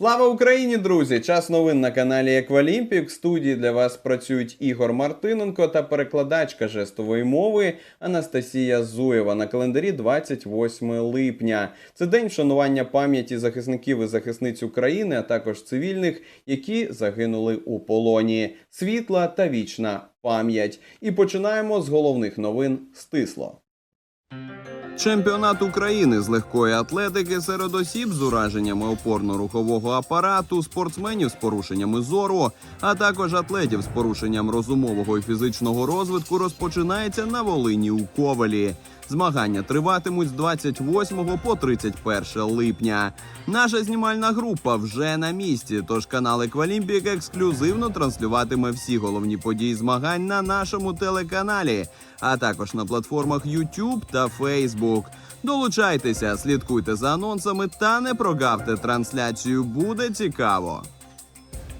Слава Україні, друзі! Час новин на каналі Еквалімпік. В студії для вас працюють Ігор Мартиненко та перекладачка жестової мови Анастасія Зуєва на календарі 28 липня. Це день вшанування пам'яті захисників і захисниць України, а також цивільних, які загинули у полоні. Світла та вічна пам'ять. І починаємо з головних новин стисло. Чемпіонат України з легкої атлетики серед осіб з ураженнями опорно-рухового апарату, спортсменів з порушеннями зору, а також атлетів з порушенням розумового і фізичного розвитку розпочинається на Волині у Ковалі. Змагання триватимуть з 28 по 31 липня. Наша знімальна група вже на місці. Тож канал Еквалімпік ексклюзивно транслюватиме всі головні події змагань на нашому телеканалі, а також на платформах YouTube та Facebook. Долучайтеся, слідкуйте за анонсами та не прогавте трансляцію. Буде цікаво.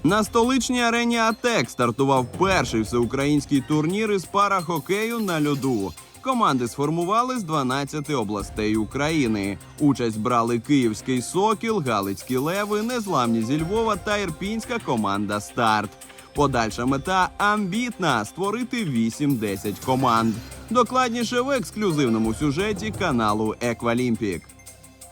На столичній арені АТЕК стартував перший всеукраїнський турнір із парахокею на льоду. Команди сформували з 12 областей України. Участь брали Київський Сокіл, Галицькі Леви, Незламні зі Львова та Ірпінська команда Старт. Подальша мета амбітна створити 8-10 команд. Докладніше в ексклюзивному сюжеті каналу Еквалімпік.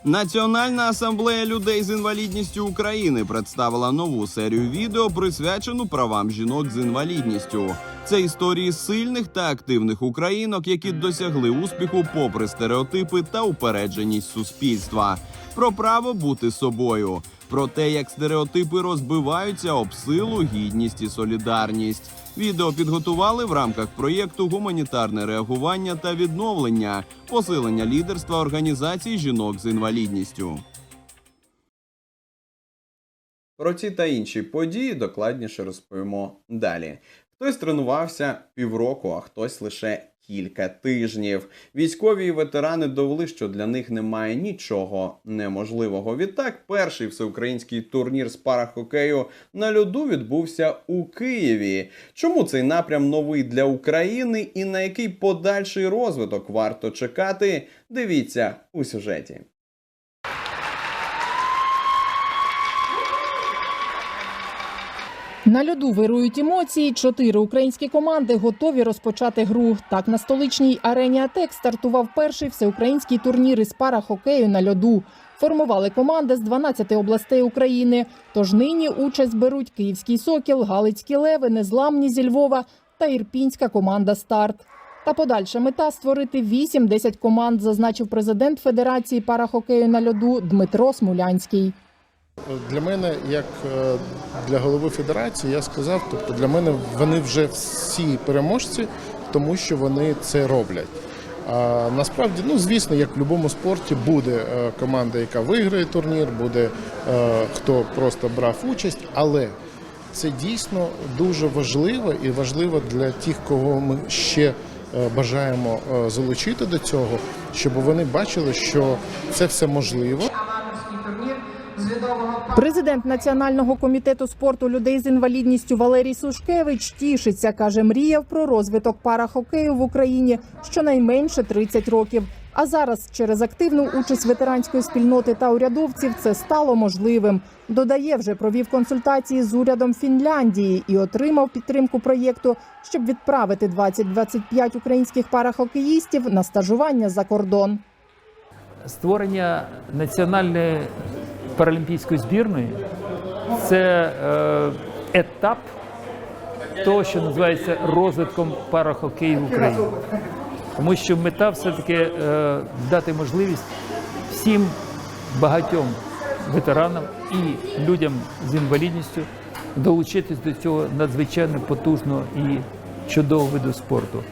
Національна асамблея людей з інвалідністю України представила нову серію відео, присвячену правам жінок з інвалідністю. Це історії сильних та активних українок, які досягли успіху попри стереотипи та упередженість суспільства. Про право бути собою, про те, як стереотипи розбиваються об силу, гідність і солідарність. Відео підготували в рамках проєкту Гуманітарне реагування та відновлення, посилення лідерства організацій жінок з інвалідністю. Про ці та інші події докладніше розповімо далі. Хтось тренувався півроку, а хтось лише кілька тижнів. Військові і ветерани довели, що для них немає нічого неможливого. Відтак, перший всеукраїнський турнір з парахокею на льоду відбувся у Києві. Чому цей напрям новий для України і на який подальший розвиток варто чекати? Дивіться у сюжеті. На льоду вирують емоції. Чотири українські команди готові розпочати гру. Так на столичній арені АТЕК стартував перший всеукраїнський турнір із парахокею на льоду. Формували команди з 12 областей України. Тож нині участь беруть Київський Сокіл, Галицькі Леви, Незламні зі Львова та Ірпінська команда Старт. Та подальша мета створити 8-10 команд, зазначив президент Федерації парахокею на льоду Дмитро Смулянський. Для мене, як е, для голови федерації, я сказав, тобто для мене вони вже всі переможці, тому що вони це роблять. А насправді, ну звісно, як в будь-якому спорті буде е, команда, яка виграє турнір, буде е, хто просто брав участь, але це дійсно дуже важливо і важливо для тих, кого ми ще бажаємо залучити до цього, щоб вони бачили, що це все можливо. Президент Національного комітету спорту людей з інвалідністю Валерій Сушкевич тішиться, каже, мріяв про розвиток парахокею в Україні щонайменше 30 років. А зараз через активну участь ветеранської спільноти та урядовців це стало можливим. Додає, вже провів консультації з урядом Фінляндії і отримав підтримку проєкту, щоб відправити 20-25 українських парахокеїстів на стажування за кордон. Створення національної паралімпійської збірної це е, етап того, що називається розвитком парахокею в Україні. Тому що мета все-таки е, дати можливість всім багатьом ветеранам і людям з інвалідністю долучитись до цього надзвичайно потужного і чудового виду спорту.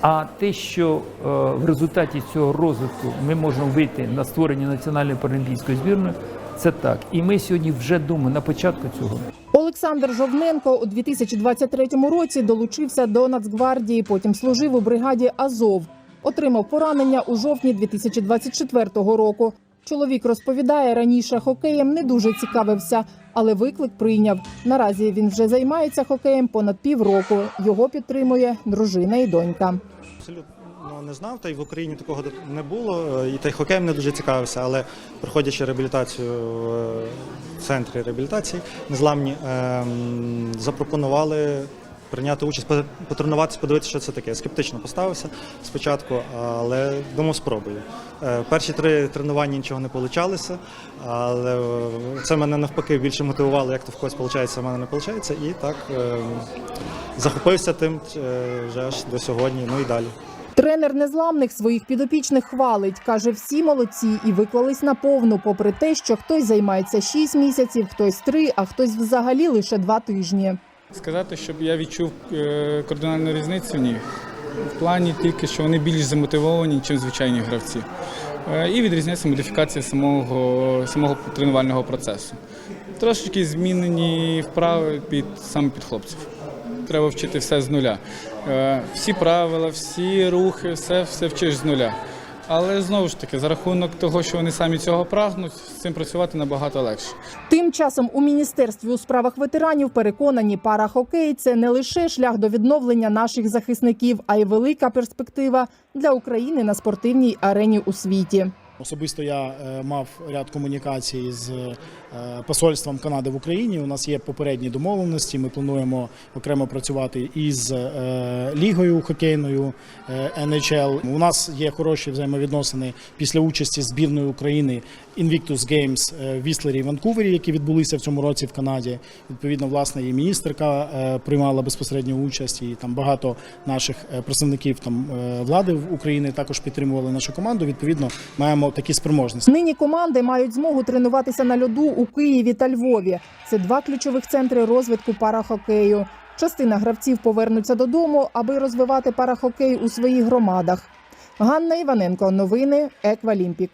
А те, що е, в результаті цього розвитку ми можемо вийти на створення національної паралімпійської збірної, це так. І ми сьогодні вже думаємо на початку цього. Олександр Жовненко у 2023 році долучився до Нацгвардії. Потім служив у бригаді Азов. Отримав поранення у жовтні 2024 року. Чоловік розповідає, раніше хокеєм не дуже цікавився, але виклик прийняв. Наразі він вже займається хокеєм понад півроку. Його підтримує дружина і донька. Абсолютно не знав, та й в Україні такого не було. І та й хокеєм не дуже цікавився, але проходячи реабілітацію, е, центрі реабілітації незламні ем, запропонували прийняти участь, потренуватися, подивитися, що це таке. Скептично поставився спочатку, але думав, спробую. Е, Перші три тренування нічого не вийшло, але е, це мене навпаки більше мотивувало, як то в когось виходить, а в мене не виходить. І так ем, захопився тим е, вже аж до сьогодні, ну і далі. Тренер незламних своїх підопічних хвалить. Каже, всі молодці і виклались наповну, попри те, що хтось займається 6 місяців, хтось 3, а хтось взагалі лише 2 тижні. Сказати, щоб я відчув е, кардинальну різницю, ні. В плані тільки, що вони більш замотивовані, ніж звичайні гравці. Е, І відрізняється модифікація самого, самого тренувального процесу. Трошечки змінені вправи під саме під хлопців. Треба вчити все з нуля. Е, Всі правила, всі рухи, все, все вчиш з нуля. Але знову ж таки, за рахунок того, що вони самі цього прагнуть, з цим працювати набагато легше. Тим часом у міністерстві у справах ветеранів переконані парахокей це не лише шлях до відновлення наших захисників, а й велика перспектива для України на спортивній арені у світі. Особисто я е, мав ряд комунікацій з е, посольством Канади в Україні. У нас є попередні домовленості. Ми плануємо окремо працювати із е, лігою хокейною NHL. У нас є хороші взаємовідносини після участі збірної України Invictus Games е, в Віслері і Ванкувері, які відбулися в цьому році в Канаді. Відповідно, власне, і міністерка е, приймала безпосередню участь, і там багато наших е, представників там влади в України також підтримували нашу команду. Відповідно, маємо такі спроможності. Нині команди мають змогу тренуватися на льоду у Києві та Львові. Це два ключових центри розвитку парахокею. Частина гравців повернуться додому, аби розвивати парахокей у своїх громадах. Ганна Іваненко, новини Еквалімпік.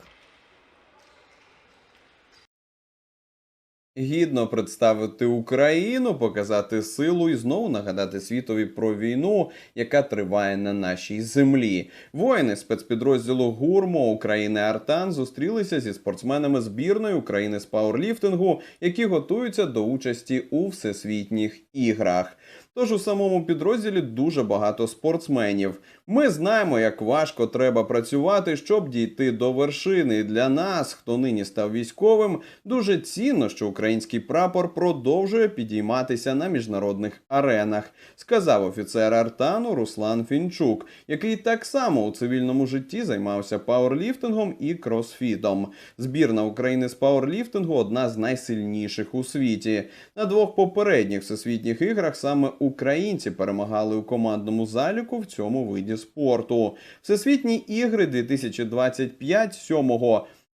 Гідно представити Україну, показати силу і знову нагадати світові про війну, яка триває на нашій землі. Воїни спецпідрозділу Гурмо України Артан зустрілися зі спортсменами збірної України з пауерліфтингу, які готуються до участі у всесвітніх іграх. Тож у самому підрозділі дуже багато спортсменів. Ми знаємо, як важко треба працювати, щоб дійти до вершини. І для нас, хто нині став військовим, дуже цінно, що український прапор продовжує підійматися на міжнародних аренах, сказав офіцер Артану Руслан Фінчук, який так само у цивільному житті займався пауерліфтингом і кросфітом. Збірна України з пауерліфтингу одна з найсильніших у світі. На двох попередніх всесвітніх іграх саме українці перемагали у командному заліку в цьому виді спорту. Всесвітні ігри 2025 7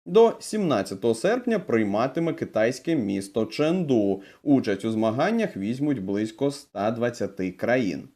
до 17 серпня прийматиме китайське місто Ченду. Участь у змаганнях візьмуть близько 120 країн.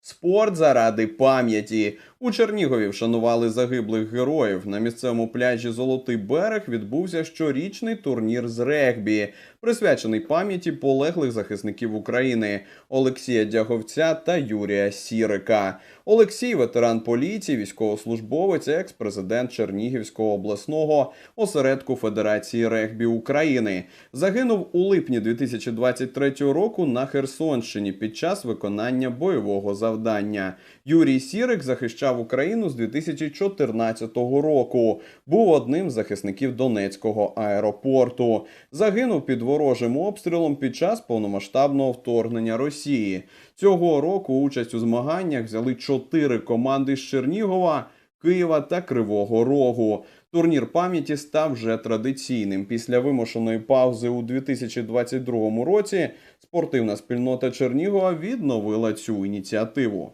Спорт заради пам'яті у Чернігові вшанували загиблих героїв. На місцевому пляжі Золотий берег відбувся щорічний турнір з регбі, присвячений пам'яті полеглих захисників України Олексія Дяговця та Юрія Сірика. Олексій, ветеран поліції, військовослужбовець, екс-президент Чернігівського обласного осередку Федерації регбі України. Загинув у липні 2023 року на Херсонщині під час виконання бойового завдання. Юрій Сірик захищав Україну з 2014 року. Був одним з захисників Донецького аеропорту. Загинув під ворожим обстрілом під час повномасштабного вторгнення Росії. Цього року участь у змаганнях взяли чотири команди з Чернігова. Києва та Кривого Рогу. Турнір пам'яті став вже традиційним. Після вимушеної паузи у 2022 році спортивна спільнота Чернігова відновила цю ініціативу.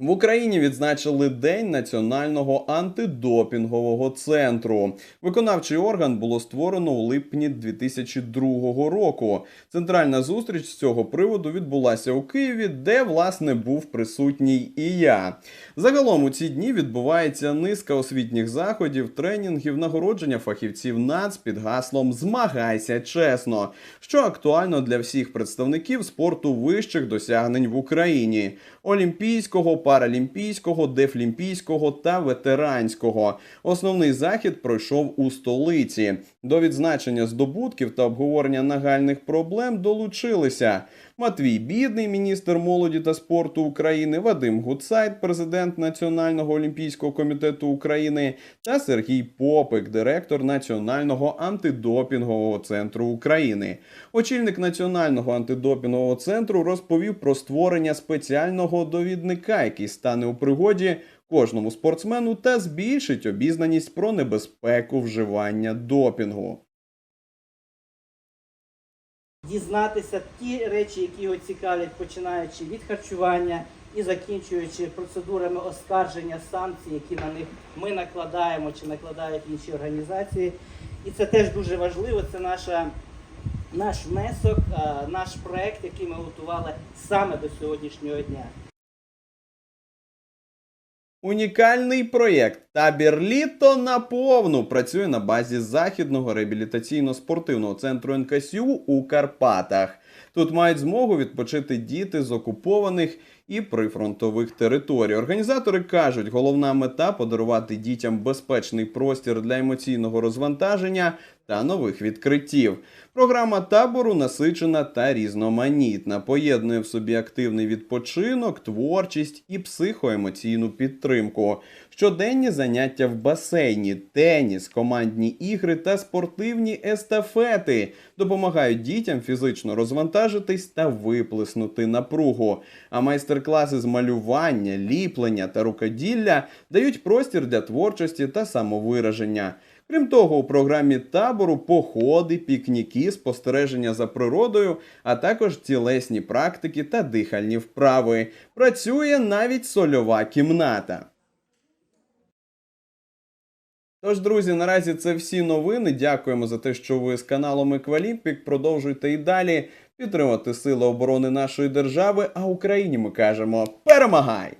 В Україні відзначили День національного антидопінгового центру. Виконавчий орган було створено у липні 2002 року. Центральна зустріч з цього приводу відбулася у Києві, де власне був присутній і я. Загалом у ці дні відбувається низка освітніх заходів, тренінгів, нагородження фахівців НАЦ під гаслом Змагайся чесно, що актуально для всіх представників спорту вищих досягнень в Україні олімпійського паралімпійського, дефлімпійського та ветеранського. Основний захід пройшов у столиці. До відзначення здобутків та обговорення нагальних проблем долучилися Матвій Бідний, міністр молоді та спорту України, Вадим Гуцайт, президент Національного олімпійського комітету України, та Сергій Попик, директор Національного антидопінгового центру України. Очільник Національного антидопінгового центру розповів про створення спеціального довідника, який стане у пригоді кожному спортсмену та збільшить обізнаність про небезпеку вживання допінгу. Дізнатися ті речі, які його цікавлять, починаючи від харчування і закінчуючи процедурами оскарження санкцій, які на них ми накладаємо чи накладають інші організації. І це теж дуже важливо. Це наша, наш внесок, наш проект, який ми готували саме до сьогоднішнього дня. Унікальний проєкт Табір літо наповну працює на базі західного реабілітаційно-спортивного центру НКСЮ у Карпатах. Тут мають змогу відпочити діти з окупованих і прифронтових територій. Організатори кажуть, головна мета подарувати дітям безпечний простір для емоційного розвантаження та нових відкриттів. Програма табору насичена та різноманітна, поєднує в собі активний відпочинок, творчість і психоемоційну підтримку. Щоденні заняття в басейні, теніс, командні ігри та спортивні естафети допомагають дітям фізично розвантажитись та виплеснути напругу. А майстер-класи з малювання, ліплення та рукоділля дають простір для творчості та самовираження. Крім того, у програмі табору походи, пікніки, спостереження за природою, а також тілесні практики та дихальні вправи. Працює навіть сольова кімната. Тож, друзі, наразі це всі новини. Дякуємо за те, що ви з каналом Еквалімпік. Продовжуйте і далі підтримати сили оборони нашої держави. А Україні ми кажемо перемагай!